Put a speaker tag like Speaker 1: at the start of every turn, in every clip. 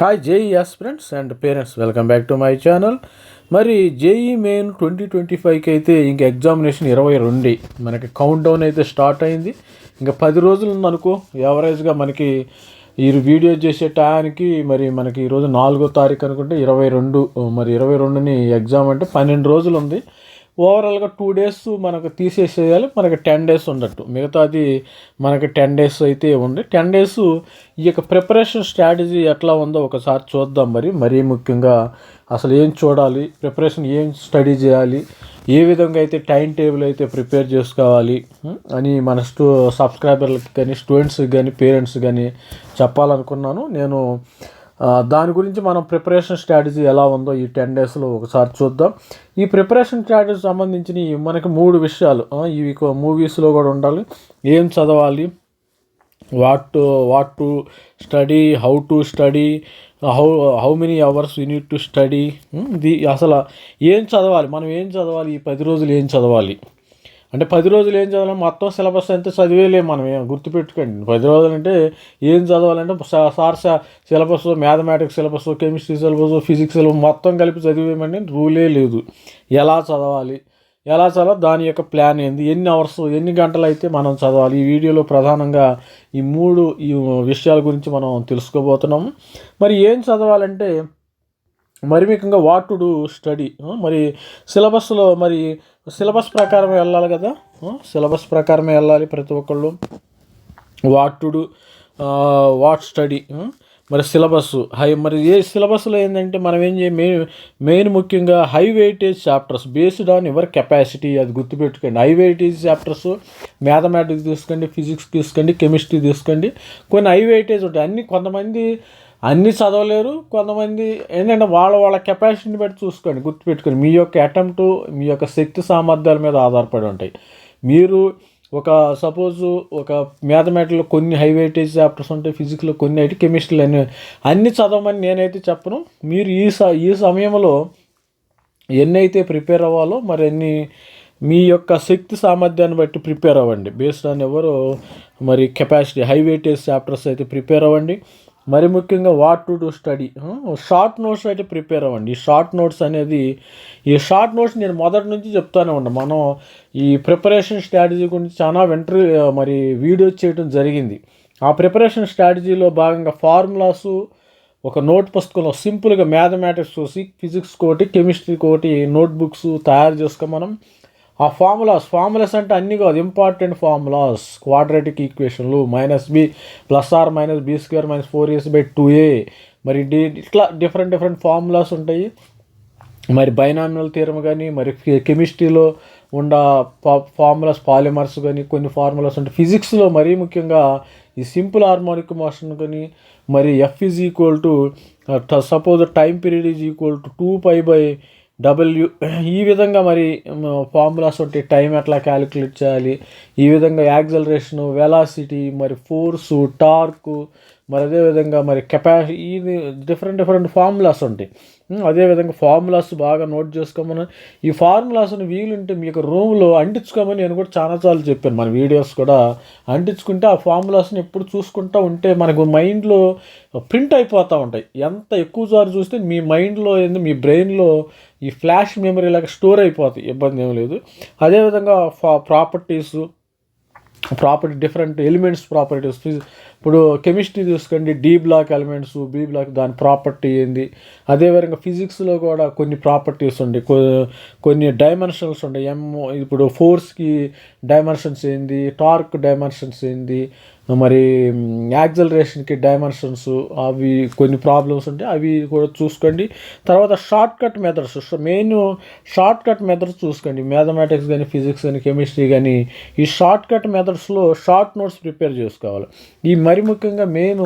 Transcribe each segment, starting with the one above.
Speaker 1: Hi JEE friends and parents welcome back to my channel మరి JEE main twenty twenty ఫైవ్కి అయితే ఇంక examination ఇరవై రెండు. మనకి కౌంట్ డౌన్ అయితే స్టార్ట్ అయింది. ఇంకా పది రోజులు ఉందనుకో యావరేజ్గా మనకి ఈ వీడియో చేసే టయానికి మరి మనకి ఈరోజు నాలుగో తారీఖు అనుకుంటే ఇరవై రెండు. మరి ఇరవై రెండుని ఎగ్జామ్ అంటే పన్నెండు రోజులు ఉంది. ఓవరాల్గా టూ డేస్ మనకు తీసేసేయాలి మనకి టెన్ డేస్ ఉండట్టు మిగతాది మనకి టెన్ డేస్ అయితే ఉంది. టెన్ డేస్ ఈ యొక్క ప్రిపరేషన్ స్ట్రాటజీ ఎట్లా ఉందో ఒకసారి చూద్దాం మరి. మరీ ముఖ్యంగా అసలు ఏం చూడాలి ప్రిపరేషన్ ఏం స్టడీ చేయాలి ఏ విధంగా అయితే టైం టేబుల్ అయితే ప్రిపేర్ చేసుకోవాలి అని మన స్టూ సబ్స్క్రైబర్లకి కానీ స్టూడెంట్స్కి కానీ పేరెంట్స్ కానీ చెప్పాలనుకున్నాను. నేను దాని గురించి మనం ప్రిపరేషన్ స్ట్రాటజీ ఎలా ఉందో ఈ టెన్ డేస్లో ఒకసారి చూద్దాం. ఈ ప్రిపరేషన్ స్ట్రాటజీ సంబంధించిన మనకి మూడు విషయాలు ఇవి మూవీస్లో కూడా ఉండాలి. ఏం చదవాలి? What to what to study how to study how how many hours you need to study the అసలు ఏం చదవాలి? మనం ఏం చదవాలి? ఈ పది రోజులు ఏం చదవాలి? అంటే పది రోజులు ఏం చదవాలి మొత్తం సిలబస్ అంతా చదివేలేము మనం ఏం గుర్తుపెట్టుకోండి. పది రోజులు అంటే ఏం చదవాలంటే sir syllabus mathematics syllabus chemistry syllabus physics syllabus మొత్తం కలిపి చదివేయమని రూలే లేదు. ఎలా చదవాలి? ఎలా చదవాలి? దాని యొక్క ప్లాన్ ఏంది? ఎన్ని అవర్స్ ఎన్ని గంటలు అయితే మనం చదవాలి? ఈ వీడియోలో ప్రధానంగా ఈ మూడు ఈ విషయాల గురించి మనం తెలుసుకోబోతున్నాము. మరి ఏం చదవాలంటే మరి ముఖ్యంగా వాట్ టు డూ స్టడీ మరి సిలబస్లో మరి సిలబస్ ప్రకారమే వెళ్ళాలి కదా సిలబస్ ప్రకారమే వెళ్ళాలి ప్రతి ఒక్కళ్ళు. What to do what study మరి సిలబస్ హై మరి ఏ సిలబస్లో ఏంటంటే మనం ఏం చేయ మెయిన్ మెయిన్ ముఖ్యంగా high weightage chapters based on your capacity అది గుర్తుపెట్టుకోండి. హై వెయిటేజ్ చాప్టర్స్ మ్యాథమెటిక్స్ తీసుకోండి ఫిజిక్స్ తీసుకోండి కెమిస్ట్రీ తీసుకోండి. కొన్ని హై వెయిటేజ్ ఉంటాయి. అన్ని కొంతమంది అన్నీ చదవలేరు కొంతమంది ఏంటంటే వాళ్ళ వాళ్ళ కెపాసిటీని బట్టి చూసుకోండి గుర్తుపెట్టుకొని మీ యొక్క అటెంప్ట్ మీ యొక్క శక్తి సామర్థ్యాల మీద ఆధారపడి ఉంటాయి. మీరు ఒక సపోజ్ ఒక మ్యాథమెటిక్లో కొన్ని హై వెయిటేజ్ చాప్టర్స్ ఉంటాయి ఫిజిక్స్లో కొన్ని అయితే కెమిస్ట్రీలో అన్ని అన్ని చదవమని నేనైతే చెప్పను. మీరు ఈ స ఈ సమయంలో ఎన్ని అయితే ప్రిపేర్ అవ్వాలో మరి అన్ని మీ యొక్క శక్తి సామర్థ్యాన్ని బట్టి ప్రిపేర్ అవ్వండి. బేస్డ్ ఆన్ ఎవరు మరి కెపాసిటీ హై వెయిటేజ్ చాప్టర్స్ అయితే ప్రిపేర్ అవ్వండి. మరి ముఖ్యంగా what to do study short notes అయితే ప్రిపేర్ అవ్వండి. ఈ షార్ట్ నోట్స్ అనేది ఈ షార్ట్ నోట్స్ నేను మొదటి నుంచి చెప్తానే ఉన్నా. మనం ఈ ప్రిపరేషన్ స్ట్రాటజీ గురించి చాలా వెంటరీ మరి వీడియో చేయడం జరిగింది. ఆ ప్రిపరేషన్ స్ట్రాటజీలో భాగంగా ఫార్ములాసు ఒక నోట్ పుస్తకంలో సింపుల్గా మ్యాథమెటిక్స్ చూసి ఫిజిక్స్ కోటి కెమిస్ట్రీ కోటి నోట్బుక్స్ తయారు చేసుకో మనం ఆ ఫార్ములాస్ ఫార్ములాస్ అంటే అన్నీ కాదు ఇంపార్టెంట్ ఫార్ములాస్. క్వాడ్రాటిక్ ఈక్వేషన్లు minus B plus or minus B square minus four years by two A. మరి డి ఇట్లా డిఫరెంట్ డిఫరెంట్ ఫార్ములాస్ ఉంటాయి. మరి బైనామినల్ థియరమ్ కానీ మరి కెమిస్ట్రీలో ఉండ ఫార్ములాస్ పాలిమర్స్ కానీ కొన్ని ఫార్ములాస్ ఉంటాయి. ఫిజిక్స్లో మరీ ముఖ్యంగా ఈ సింపుల్ హార్మోనిక్ మోషన్ కానీ మరి F is equal to suppose time period is equal to two pi by W ఈ విధంగా మరి ఫార్ములాస్ ఉంటాయి టైం ఎట్లా క్యాలిక్యులేట్ చేయాలి? ఈ విధంగా యాక్సలరేషను వెలాసిటీ మరి ఫోర్సు టార్కు మరి అదేవిధంగా మరి కెపాసిటీ ఇది డిఫరెంట్ డిఫరెంట్ ఫార్ములాస్ ఉంటాయి. అదేవిధంగా ఫార్ములాస్ బాగా నోట్ చేసుకోమని ఈ ఫార్ములాస్ని వీలుంటే మీకు రూమ్లో అంటించుకోమని నేను కూడా చాలా చాలా చెప్పాను. మన వీడియోస్ కూడా అంటించుకుంటే ఆ ఫార్ములాస్ని ఎప్పుడు చూసుకుంటూ ఉంటే మనకు మైండ్లో ప్రింట్ అయిపోతూ ఉంటాయి. ఎంత ఎక్కువ సార్లు చూస్తే మీ మైండ్లో ఏంది మీ బ్రెయిన్లో ఈ ఫ్లాష్ మెమరీ లాగా స్టోర్ అయిపోతాయి. ఇబ్బంది ఏం లేదు. అదేవిధంగా ఫా properties property different elements properties ఇప్పుడు కెమిస్ట్రీ చూసుకోండి D block elements B block దాని ప్రాపర్టీ ఏంది? అదేవిధంగా ఫిజిక్స్లో కూడా కొన్ని ప్రాపర్టీస్ ఉండే. కొన్ని డైమెన్షన్స్ ఉండే. ఎం ఇప్పుడు ఫోర్స్కి డైమెన్షన్స్ ఏంది? టార్క్ డైమెన్షన్స్ ఏంది? మరి యాక్సలరేషన్కి డైమెన్షన్స్ అవి కొన్ని ప్రాబ్లమ్స్ ఉంటాయి అవి కూడా చూసుకోండి. తర్వాత shortcut methods main shortcut methods చూసుకోండి. మ్యాథమెటిక్స్ కానీ ఫిజిక్స్ కానీ కెమిస్ట్రీ కానీ ఈ షార్ట్ కట్ మెథడ్స్లో షార్ట్ నోట్స్ ప్రిపేర్ చేసుకోవాలి. ఈ మరి ముఖ్యంగా మెయిన్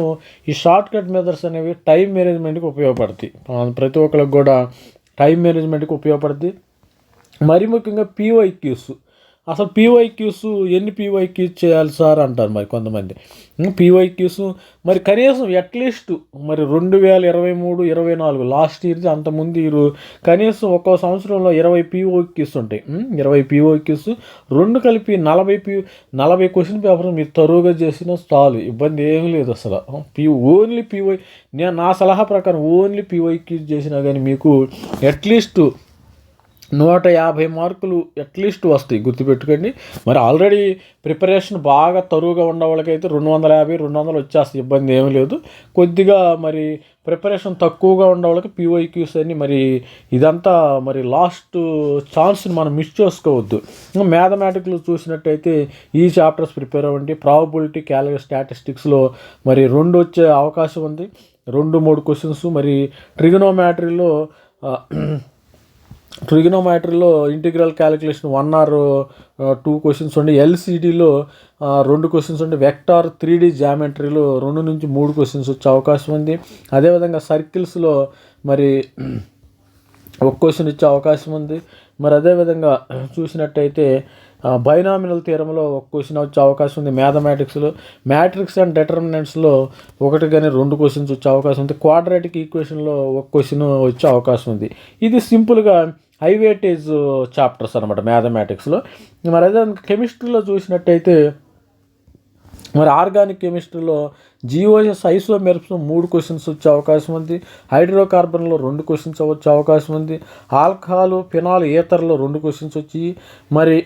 Speaker 1: ఈ షార్ట్ కట్ మెథడ్స్ అనేవి టైం మేనేజ్మెంట్కి ఉపయోగపడతాయి. ప్రతి ఒక్కరికి కూడా టైం మేనేజ్మెంట్కి ఉపయోగపడుతుంది మరి ముఖ్యంగా పీఓఐక్యూస్ అసలు పీవైక్యూస్ ఎన్ని పీవైక్యూస్ చేయాలి సార్ అంటారు మరి కొంతమంది. పీవైక్యూస్ మరి కనీసం అట్లీస్ట్ మరి రెండు వేల ఇరవై మూడు ఇరవై నాలుగు లాస్ట్ ఇయర్ అంతకుముందు ఇరు కనీసం ఒక్కో సంవత్సరంలో ఇరవై పీఓక్యూస్ ఉంటాయి. ఇరవై పీఓక్యూస్ రెండు కలిపి నలభై పీ నలభై క్వశ్చన్ పేపర్ మీరు తరువుగా చేసిన చాలు ఇబ్బంది ఏమీ లేదు అసలు. పీ ఓన్లీ పీవై నేను నా సలహా ప్రకారం ఓన్లీ పీవైక్యూస్ చేసినా కానీ మీకు అట్లీస్ట్ నూట యాభై మార్కులు అట్లీస్ట్ వస్తాయి గుర్తుపెట్టుకోండి. మరి ఆల్రెడీ ప్రిపరేషన్ బాగా తరువుగా ఉన్న వాళ్ళకైతే రెండు వందల యాభై రెండు వందలు వచ్చేస్తాయి ఇబ్బంది ఏమీ లేదు. కొద్దిగా మరి ప్రిపరేషన్ తక్కువగా ఉన్న వాళ్ళకి పీవైక్యూస్ అని మరి ఇదంతా మరి లాస్ట్ ఛాన్స్ని మనం మిస్ చేసుకోవద్దు. మ్యాథమెటిక్లో చూసినట్టయితే ఈ చాప్టర్స్ ప్రిపేర్ అవ్వండి. ప్రాబబిలిటీ క్యాలరీ స్టాటిస్టిక్స్లో మరి రెండు వచ్చే అవకాశం ఉంది. రెండు మూడు క్వశ్చన్స్. మరి ట్రిగనోమ్యాట్రీలో ట్రిగనోమెట్రీలో integral calculation one or two questions ఉండి ఎల్సిడిలో రెండు క్వశ్చన్స్ ఉండి వెక్టార్ త్రీ డి జామెట్రీలో రెండు నుంచి మూడు క్వశ్చన్స్ వచ్చే అవకాశం ఉంది. అదేవిధంగా సర్కిల్స్లో మరి ఒక క్వశ్చన్ ఇచ్చే అవకాశం ఉంది. మరి అదేవిధంగా చూసినట్టయితే బైనామినల్ తీరంలో ఒక క్వశ్చన్ వచ్చే అవకాశం ఉంది. మ్యాథమెటిక్స్లో మ్యాట్రిక్స్ అండ్ డెటర్మినెంట్స్లో ఒకటి కానీ రెండు క్వశ్చన్స్ వచ్చే అవకాశం ఉంది. క్వాడ్రాటిక్ ఈక్వేషన్లో ఒక క్వశ్చన్ వచ్చే అవకాశం ఉంది. ఇది సింపుల్గా హై వేటేజ్ చాప్టర్స్ అనమాట మ్యాథమెటిక్స్లో. మరి అదే కెమిస్ట్రీలో చూసినట్టయితే మరి ఆర్గానిక్ కెమిస్ట్రీలో జిఓఎస్ ఐసోమెర్ప్స్ మూడు క్వశ్చన్స్ వచ్చే అవకాశం ఉంది. హైడ్రోకార్బన్లో రెండు క్వశ్చన్స్ వచ్చే అవకాశం ఉంది. ఆల్కహాల్ ఫినాల్ ఈథర్లో రెండు క్వశ్చన్స్ వచ్చి మరి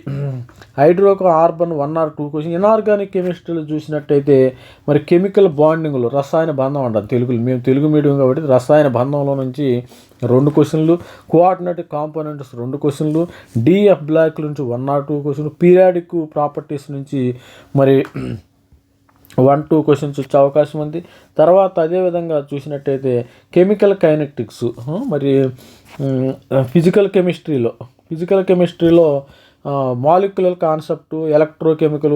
Speaker 1: hydrocarbon one or two question. Inorganic కెమిస్ట్రీలో చూసినట్టయితే మరి కెమికల్ బాండింగ్లో రసాయన బంధం అంటారు. తెలుగులో మేము తెలుగు మీడియం కాబట్టి రసాయన బంధంలో నుంచి రెండు క్వశ్చన్లు కోఆర్డినేటివ్ కాంపోనెంట్స్ రెండు క్వశ్చన్లు డిఎఫ్ బ్లాక్ నుంచి one or two question periodic properties నుంచి మరి వన్ టూ క్వశ్చన్స్ వచ్చే అవకాశం ఉంది. తర్వాత అదేవిధంగా చూసినట్టయితే కెమికల్ కైనెటిక్స్ మరి ఫిజికల్ కెమిస్ట్రీలో ఫిజికల్ కెమిస్ట్రీలో మాలిక్యులర్ కాన్సెప్ట్ ఎలక్ట్రోకెమికల్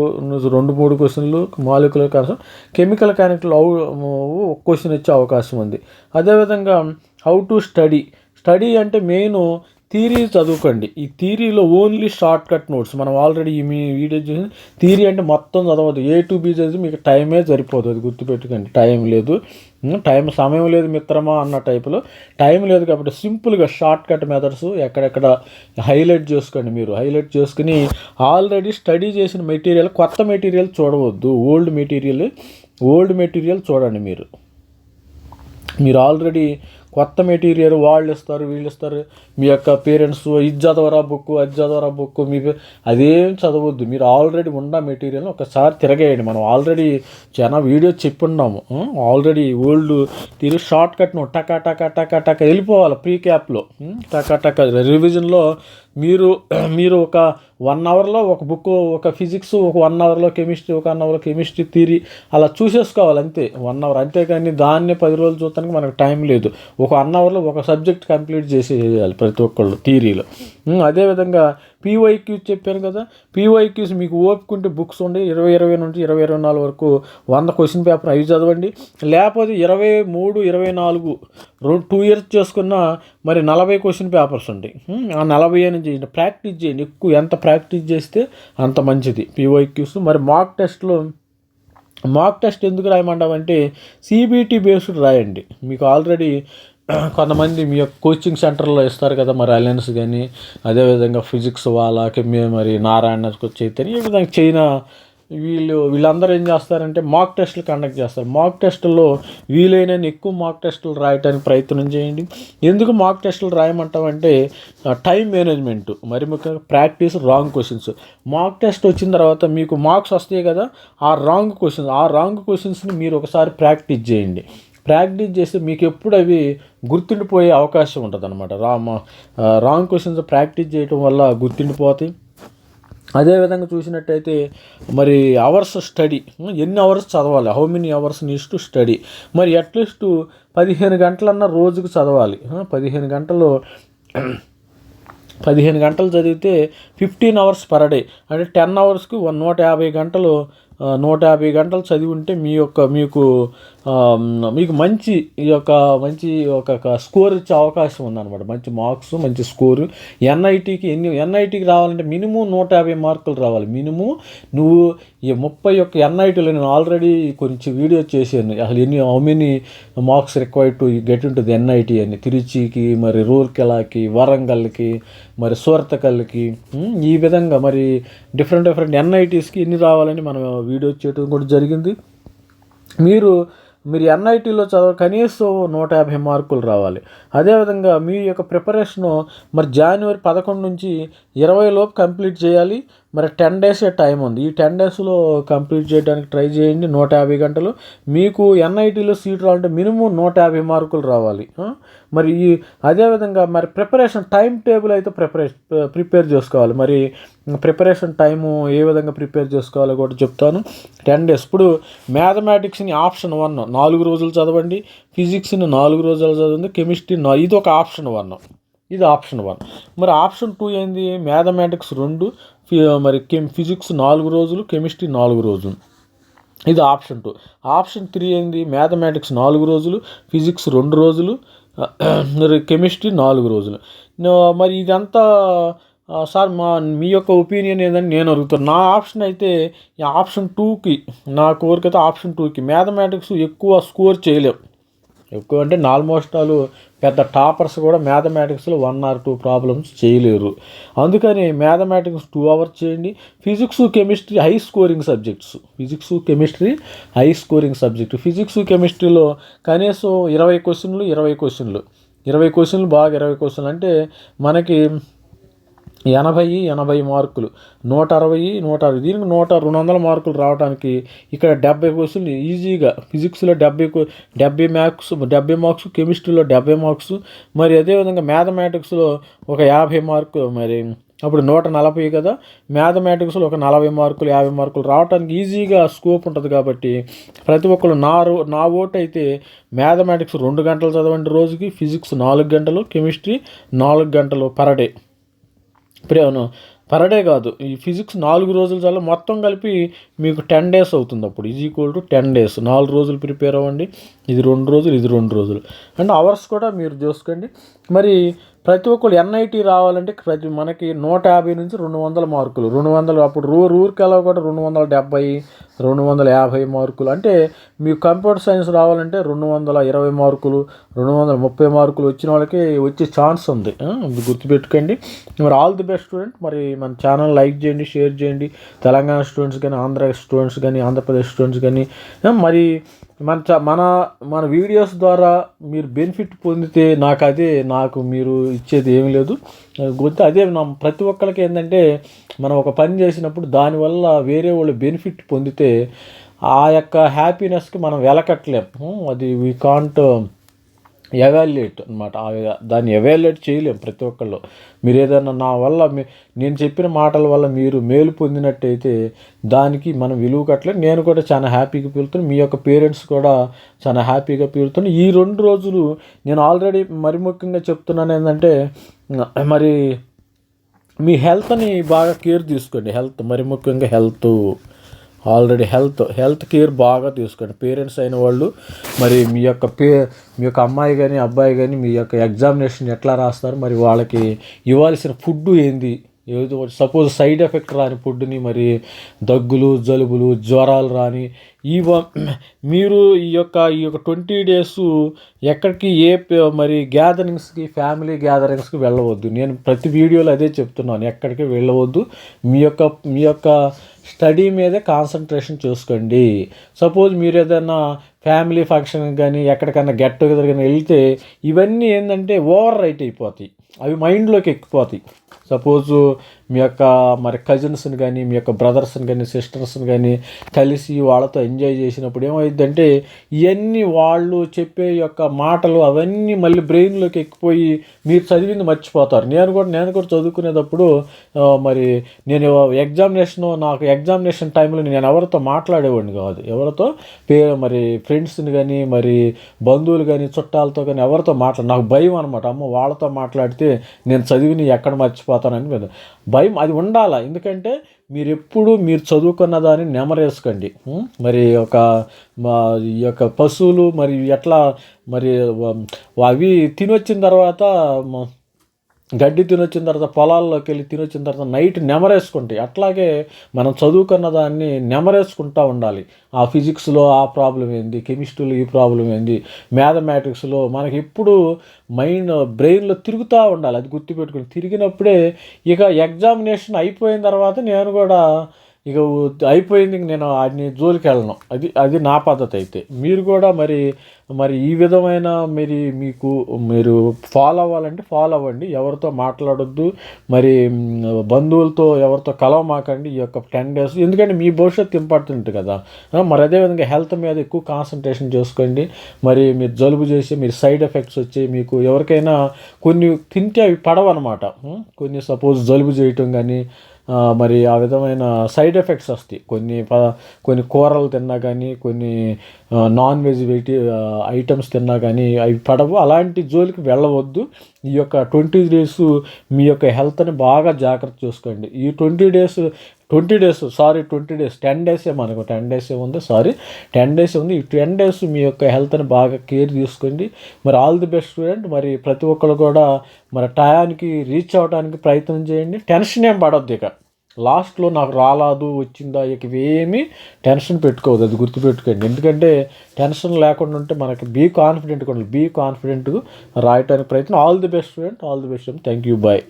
Speaker 1: రెండు మూడు క్వశ్చన్లు మాలిక్యులర్ కాన్సెప్ట్ కెమికల్ కైనెక్ట్లు ఒక క్వశ్చన్ ఇచ్చే అవకాశం ఉంది. అదేవిధంగా హౌ టు స్టడీ స్టడీ అంటే మెయిన్ థీరీ చదువుకోండి. ఈ థీరీలో ఓన్లీ షార్ట్ కట్ నోట్స్. మనం ఆల్రెడీ మీ వీడియో చూసి థీరీ అంటే మొత్తం చదవద్దు. ఏ టు బీ చదివి మీకు టైమే సరిపోదు. అది గుర్తుపెట్టుకోండి. టైం లేదు. టైం సమయం లేదు మిత్రమా అన్న టైపులో టైం లేదు కాబట్టి సింపుల్గా షార్ట్ కట్ మెథడ్స్ ఎక్కడెక్కడ హైలైట్ చేసుకోండి మీరు. హైలైట్ చేసుకుని ఆల్రెడీ స్టడీ చేసిన మెటీరియల్ కొత్త మెటీరియల్ చూడవద్దు. ఓల్డ్ మెటీరియల్ ఓల్డ్ మెటీరియల్ చూడండి మీరు. మీరు ఆల్రెడీ కొత్త మెటీరియల్ వాళ్ళు ఇస్తారు వీళ్ళు ఇస్తారు మీ యొక్క పేరెంట్స్ ఇది చదవరా బుక్ అది చదవరా బుక్ మీ అదేం చదవద్దు. మీరు ఆల్రెడీ ఉన్న మెటీరియల్ ఒకసారి తిరగేయండి. మనం ఆల్రెడీ చాలా వీడియో చెప్పున్నాము. ఆల్రెడీ ఓల్డ్ తిరిగి షార్ట్ కట్ టకా టకా టకా టకా వెళ్ళిపోవాలి. ప్రీ క్యాప్లో టకా టకా. రివిజన్లో మీరు మీరు ఒక వన్ అవర్లో ఒక బుక్ ఒక ఫిజిక్స్ ఒక వన్ అవర్లో కెమిస్ట్రీ ఒక వన్ అవర్లో కెమిస్ట్రీ థియరీ అలా చూసేసుకోవాలి అంతే. వన్ అవర్ అంతేకాని దాన్నే పది రోజులు చూడటానికి మనకు టైం లేదు. ఒక వన్ అవర్లో ఒక సబ్జెక్ట్ కంప్లీట్ చేసేయాలి ప్రతి ఒక్కళ్ళు థియరీలో అదేవిధంగా పీవైక్యూస్ చెప్పాను కదా. పీవైక్యూస్ మీకు ఓపుకుంటే బుక్స్ ఉండి ఇరవై ఇరవై నుంచి ఇరవై ఇరవై నాలుగు వరకు వంద క్వశ్చన్ పేపర్ అవి చదవండి. లేకపోతే ఇరవై మూడు ఇరవై నాలుగు రెండు టూ ఇయర్స్ చేసుకున్న మరి నలభై క్వశ్చన్ పేపర్స్ ఉంటాయి ఆ నలభై అని చేయండి. ప్రాక్టీస్ చేయండి. ఎక్కువ ఎంత ప్రాక్టీస్ చేస్తే అంత మంచిది పీవైక్యూస్ మరి మాక్ టెస్ట్లో మాక్ టెస్ట్ ఎందుకు రాయమంటామంటే సీబీటీ బేస్డ్ రాయండి. మీకు ఆల్రెడీ కొంతమంది మీ యొక్క కోచింగ్ సెంటర్లో ఇస్తారు కదా మరి అలయన్స్ కానీ అదేవిధంగా ఫిజిక్స్ వాళ్ళకి మే- మరి నారాయణ చైతన్య ఈ విధంగా చైనా వీళ్ళు వీళ్ళందరూ ఏం చేస్తారంటే మాక్ టెస్టులు కండక్ట్ చేస్తారు. మాక్ టెస్టుల్లో వీలైనన్ని ఎక్కువ మాక్ టెస్టులు రాయడానికి ప్రయత్నం చేయండి. ఎందుకు మాక్ టెస్టులు రాయమంటామంటే టైం మేనేజ్మెంట్ మరి ముఖ్యంగా practice wrong questions mock test వచ్చిన తర్వాత మీకు మార్క్స్ వస్తాయి కదా ఆ రాంగ్ క్వశ్చన్స్ ఆ రాంగ్ క్వశ్చన్స్ని మీరు ఒకసారి ప్రాక్టీస్ చేయండి. ప్రాక్టీస్ చేస్తే మీకు ఎప్పుడు అవి గుర్తుండిపోయే అవకాశం ఉంటుంది అనమాట రామ్ రాంగ్ క్వశ్చన్స్ ప్రాక్టీస్ చేయటం వల్ల గుర్తుండిపోతాయి. అదేవిధంగా చూసినట్టయితే మరి అవర్స్ స్టడీ ఎన్ని అవర్స్ చదవాలి? How many hours needs to study? మరి అట్లీస్ట్ పదిహేను గంటలన్నా రోజుకు చదవాలి. పదిహేను గంటలు పదిహేను గంటలు చదివితే ఫిఫ్టీన్ అవర్స్ పర్ డే. అంటే టెన్ అవర్స్కి వన్ నూట యాభై గంటలు నూట యాభై గంటలు చదివి ఉంటే మీ యొక్క మీకు మీకు మంచి ఈ యొక్క మంచి ఒక స్కోర్ ఇచ్చే అవకాశం ఉందన్నమాట. మంచి మార్క్స్ మంచి స్కోరు ఎన్ఐటీకి ఎన్ని ఎన్ఐటీకి రావాలంటే మినిమం నూట యాభై మార్కులు రావాలి. మినిమం నువ్వు ఈ ముప్పై ఒక్క ఎన్ఐటీలో నేను ఆల్రెడీ కొంచెం వీడియో చేశాను. అసలు ఎన్ని how many marks required to get into the NIT అని. తిరుచికి మరి రూర్కెలాకి వరంగల్కి మరి సూరతకల్కి ఈ విధంగా మరి డిఫరెంట్ డిఫరెంట్ ఎన్ఐటీస్కి ఎన్ని రావాలని మనం వీడియో చేయడం కూడా జరిగింది. మీరు మీరు ఎన్ఐటీలో చదవ కనీసం నూట యాభై మార్కులు రావాలి. అదేవిధంగా మీ యొక్క ప్రిపరేషను మరి జనవరి పదకొండు నుంచి ఇరవై లోపు కంప్లీట్ చేయాలి. మరి టెన్ డేస్ టైం ఉంది. ఈ టెన్ డేస్లో కంప్లీట్ చేయడానికి ట్రై చేయండి. నూట యాభై గంటలు. మీకు ఎన్ఐటీలో సీట్ రావాలంటే మినిమం నూట యాభై మార్కులు రావాలి. మరి ఈ అదేవిధంగా మరి ప్రిపరేషన్ టైం టేబుల్ అయితే ప్రిపరేషన్ ప్రిపేర్ చేసుకోవాలి. మరి ప్రిపరేషన్ టైము ఏ విధంగా ప్రిపేర్ చేసుకోవాలో కూడా చెప్తాను. Ten days. ఇప్పుడు మ్యాథమెటిక్స్ని ఆప్షన్ వన్ నాలుగు రోజులు చదవండి. ఫిజిక్స్ని నాలుగు రోజులు చదవండి కెమిస్ట్రీ నా ఇది ఒక ఆప్షన్ వన్. ఇది ఆప్షన్ వన్. మరి ఆప్షన్ టూ ఏంది? మ్యాథమెటిక్స్ రెండు ఫి- మరి కెమ్ ఫిజిక్స్ నాలుగు రోజులు కెమిస్ట్రీ నాలుగు రోజులు. ఇది ఆప్షన్ టూ. ఆప్షన్ త్రీ ఏంది? మ్యాథమెటిక్స్ నాలుగు రోజులు ఫిజిక్స్ రెండు రోజులు మరి కెమిస్ట్రీ నాలుగు రోజులు. మరి ఇదంతా సార్ మా మీ యొక్క ఒపీనియన్ ఏందని నేను అడుగుతాను నా ఆప్షన్ అయితే ఈ ఆప్షన్ టూకి నా కోరికైతే ఆప్షన్ టూకి. మ్యాథమెటిక్స్ ఎక్కువ స్కోర్ చేయలేవు ఎక్కువ అంటే ఆల్మోస్ట్ వాళ్ళు పెద్ద టాపర్స్ కూడా మ్యాథమెటిక్స్లో వన్ ఆర్ టూ ప్రాబ్లమ్స్ చేయలేరు. అందుకని మ్యాథమెటిక్స్ టూ అవర్స్ చేయండి. Physics chemistry high scoring subjects. Physics chemistry high scoring subject. Physics కెమిస్ట్రీలో కనీసం ఇరవై క్వశ్చన్లు ఇరవై క్వశ్చన్లు. ఇరవై క్వశ్చన్లు బాగా ఇరవై క్వశ్చన్లు అంటే మనకి ఎనభై ఎనభై మార్కులు. నూట అరవై నూట అరవై. దీనికి నూట రెండు వందల మార్కులు రావడానికి ఇక్కడ డెబ్బై క్వశ్చన్లు ఈజీగా. ఫిజిక్స్లో డెబ్బై డెబ్బై మార్క్స్ డెబ్బై మార్క్స్ కెమిస్ట్రీలో డెబ్బై మార్క్స్ మరి అదేవిధంగా మ్యాథమెటిక్స్లో ఒక యాభై మార్కు మరి అప్పుడు నూట నలభై కదా. మ్యాథమెటిక్స్లో ఒక నలభై మార్కులు యాభై మార్కులు రావడానికి ఈజీగా స్కోప్ ఉంటుంది కాబట్టి ప్రతి ఒక్కరు నా రో నా ఓటు అయితే మ్యాథమెటిక్స్ రెండు గంటలు చదవండి రోజుకి ఫిజిక్స్ నాలుగు గంటలు కెమిస్ట్రీ నాలుగు గంటలు పర్ డే. ప్రేమను పర్ డే కాదు. ఈ ఫిజిక్స్ నాలుగు రోజులు చాలా మొత్తం కలిపి మీకు టెన్ డేస్ అవుతుంది అప్పుడు. Is equal to ten days నాలుగు రోజులు ప్రిపేర్ అవ్వండి. ఇది రెండు రోజులు ఇది రెండు రోజులు. అండ్ అవర్స్ కూడా మీరు చూసుకోండి. మరి ప్రతి ఒక్కరు ఎన్ఐటి రావాలంటే ప్రతి మనకి నూట యాభై నుంచి రెండు వందల మార్కులు. రెండు వందలు అప్పుడు రూ రూర్కెలా కూడా రెండు వందల డెబ్బై రెండు వందల యాభై మార్కులు. అంటే మీకు కంప్యూటర్ సైన్స్ రావాలంటే రెండు వందల ఇరవై మార్కులు రెండు వందల ముప్పై మార్కులు వచ్చిన వాళ్ళకి వచ్చే ఛాన్స్ ఉంది. గుర్తుపెట్టుకోండి. మరి ఆల్ ది బెస్ట్ స్టూడెంట్. మరి మన ఛానల్ లైక్ చేయండి షేర్ చేయండి. తెలంగాణ స్టూడెంట్స్ కానీ ఆంధ్ర స్టూడెంట్స్ కానీ ఆంధ్రప్రదేశ్ స్టూడెంట్స్ కానీ మరి మన మన మన వీడియోస్ ద్వారా మీరు బెనిఫిట్ పొందితే నాకు అదే నాకు మీరు ఇచ్చేది ఏమీ లేదు. గుర్తు అదే నా ప్రతి ఒక్కరికి ఏంటంటే మనం ఒక పని చేసినప్పుడు దానివల్ల వేరే వాళ్ళు బెనిఫిట్ పొందితే ఆ యొక్క హ్యాపీనెస్కి మనం వెలకట్లేం అది వీ కాంట్ ఎవాల్యుయేట్ అనమాట దాన్ని ఎవాల్యుయేట్ చేయలేం ప్రతి ఒక్కళ్ళు. మీరు ఏదైనా నా వల్ల మీ- నేను చెప్పిన మాటల వల్ల మీరు మేలు పొందినట్టయితే దానికి మనం విలువ కట్టలేదు నేను కూడా చాలా హ్యాపీగా పీలుతున్నాను. మీ యొక్క పేరెంట్స్ కూడా చాలా హ్యాపీగా పీలుతాను ఈ రెండు రోజులు నేను ఆల్రెడీ మరి ముఖ్యంగా చెప్తున్నాను ఏంటంటే మరి మీ హెల్త్ని బాగా కేర్ తీసుకోండి. హెల్త్ మరి ముఖ్యంగా health. Already health health care బాగా తీసుకోండి పేరెంట్స్ అయిన వాళ్ళు మరి మీ యొక్క పే మీ యొక్క అమ్మాయి కానీ అబ్బాయి కానీ మీ యొక్క ఎగ్జామినేషన్ ఎట్లా రాస్తారు? మరి వాళ్ళకి ఇవ్వాల్సిన ఫుడ్ ఏంది? ఏదో సపోజ్ సైడ్ ఎఫెక్ట్ రాని ఫుడ్ని మరి దగ్గులు జలుబులు జ్వరాలు రాని ఈ వ- మీరు ఈ యొక్క ఈ యొక్క ట్వంటీ డేస్ ఎక్కడికి ఏ మరి గ్యాదరింగ్స్కి ఫ్యామిలీ గ్యాదరింగ్స్కి వెళ్ళవద్దు. నేను ప్రతి వీడియోలో అదే చెప్తున్నాను. ఎక్కడికి వెళ్ళవద్దు. మీ యొక్క మీ యొక్క స్టడీ మీదే కాన్సన్ట్రేషన్ చేసుకోండి. సపోజ్ మీరు ఏదైనా ఫ్యామిలీ ఫంక్షన్ కానీ ఎక్కడికైనా గెట్ టుగెదర్ కానీ వెళ్తే ఇవన్నీ ఏంటంటే ఓవర్ రైట్ అయిపోతాయి. అవి మైండ్లోకి ఎక్కిపోతాయి. సపోజు మీ యొక్క మరి కజిన్స్ని కానీ మీ యొక్క బ్రదర్స్ని కానీ సిస్టర్స్ని కానీ కలిసి వాళ్ళతో ఎంజాయ్ చేసినప్పుడు ఏమైందంటే ఇవన్నీ వాళ్ళు చెప్పే యొక్క మాటలు అవన్నీ మళ్ళీ బ్రెయిన్లోకి ఎక్కిపోయి మీరు చదివింది మర్చిపోతారు. నేను కూడా నేను కూడా చదువుకునేటప్పుడు మరి నేను ఎగ్జామినేషన్ నాకు ఎగ్జామినేషన్ టైంలో నేను ఎవరితో మాట్లాడేవాడిని కాదు. ఎవరితో? పే మరి ఫ్రెండ్స్ని కానీ మరి బంధువులు కానీ చుట్టాలతో కానీ ఎవరితో మాట్లాడ నాకు భయం అనమాట అమ్మ వాళ్ళతో మాట్లాడితే నేను చదివిని ఎక్కడ మర్చిపో మర్చిపోతానని మీద భయం అది ఉండాలా? ఎందుకంటే మీరు ఎప్పుడు మీరు చదువుకున్న దాన్ని నెమరేసుకోండి. మరి ఒక మా ఈ యొక్క పశువులు మరి ఎట్లా మరి అవి తినొచ్చిన తర్వాత గడ్డి తినొచ్చిన తర్వాత పొలాల్లోకి వెళ్ళి తినొచ్చిన తర్వాత నైట్ నెమరేసుకుంటాయి అట్లాగే మనం చదువుకున్న దాన్ని నెమరేసుకుంటూ ఉండాలి. ఆ ఫిజిక్స్లో ఆ ప్రాబ్లం ఏంది? కెమిస్ట్రీలో ఈ ప్రాబ్లం ఏంది? మ్యాథమెటిక్స్లో మనకి ఎప్పుడు మైండ్ బ్రెయిన్లో తిరుగుతూ ఉండాలి. అది గుర్తుపెట్టుకుని తిరిగినప్పుడే ఇక ఎగ్జామినేషన్ అయిపోయిన తర్వాత నేను కూడా ఇక అయిపోయింది ఇంక నేను వాడిని జోలికి వెళ్ళను. అది అది నా పద్ధతి అయితే. మీరు కూడా మరి మరి ఈ విధమైన మరి మీకు మీరు ఫాలో అవ్వాలంటే ఫాలో అవ్వండి. ఎవరితో మాట్లాడొద్దు. మరి బంధువులతో ఎవరితో కలవమాకండి ఈ యొక్క టెన్ డేస్. ఎందుకంటే మీ భవిష్యత్తు ఇంపార్టెంట్ కదా. మరి అదేవిధంగా హెల్త్ మీద ఎక్కువ కాన్సన్ట్రేషన్ చేసుకోండి. మరి మీరు జలుబు చేసి మీరు సైడ్ ఎఫెక్ట్స్ వచ్చి మీకు ఎవరికైనా కొన్ని తింటే అవి పడవన్నమాట. కొన్ని సపోజ్ జలుబు చేయటం కానీ మరి ఆ విధమైన సైడ్ ఎఫెక్ట్స్ వస్తాయి. కొన్ని ప కొన్ని కూరలు తిన్నా కానీ కొన్ని నాన్ వెజ్ వెజిటే ఐటమ్స్ తిన్నా కానీ అవి పడవు. అలాంటి జోలికి వెళ్ళవద్దు. ఈ యొక్క ట్వంటీ డేస్ మీ యొక్క హెల్త్ని బాగా జాగ్రత్త చూసుకోండి. ఈ twenty days twenty days sorry twenty days ten days మనకు టెన్ డేస్ ఉంది సారీ టెన్ డేస్ ఉంది. ఈ టెన్ డేస్ మీ యొక్క హెల్త్ని బాగా కేర్ తీసుకోండి మరి ఆల్ ది బెస్ట్ స్టూడెంట్. మరి ప్రతి ఒక్కరు కూడా మరి టయానికి రీచ్ అవడానికి ప్రయత్నం చేయండి. టెన్షన్ ఏం పడొద్దు ఇక. లాస్ట్లో నాకు రాలేదు వచ్చిందా ఇక ఇవేమీ టెన్షన్ పెట్టుకోవద్దు. అది గుర్తుపెట్టుకోండి. ఎందుకంటే టెన్షన్ లేకుండా ఉంటే మనకి బీ కాన్ఫిడెంట్గా ఉండాలి. బీ కాన్ఫిడెంట్ రాయటానికి ప్రయత్నం. All the best student. All the best thank you. Bye.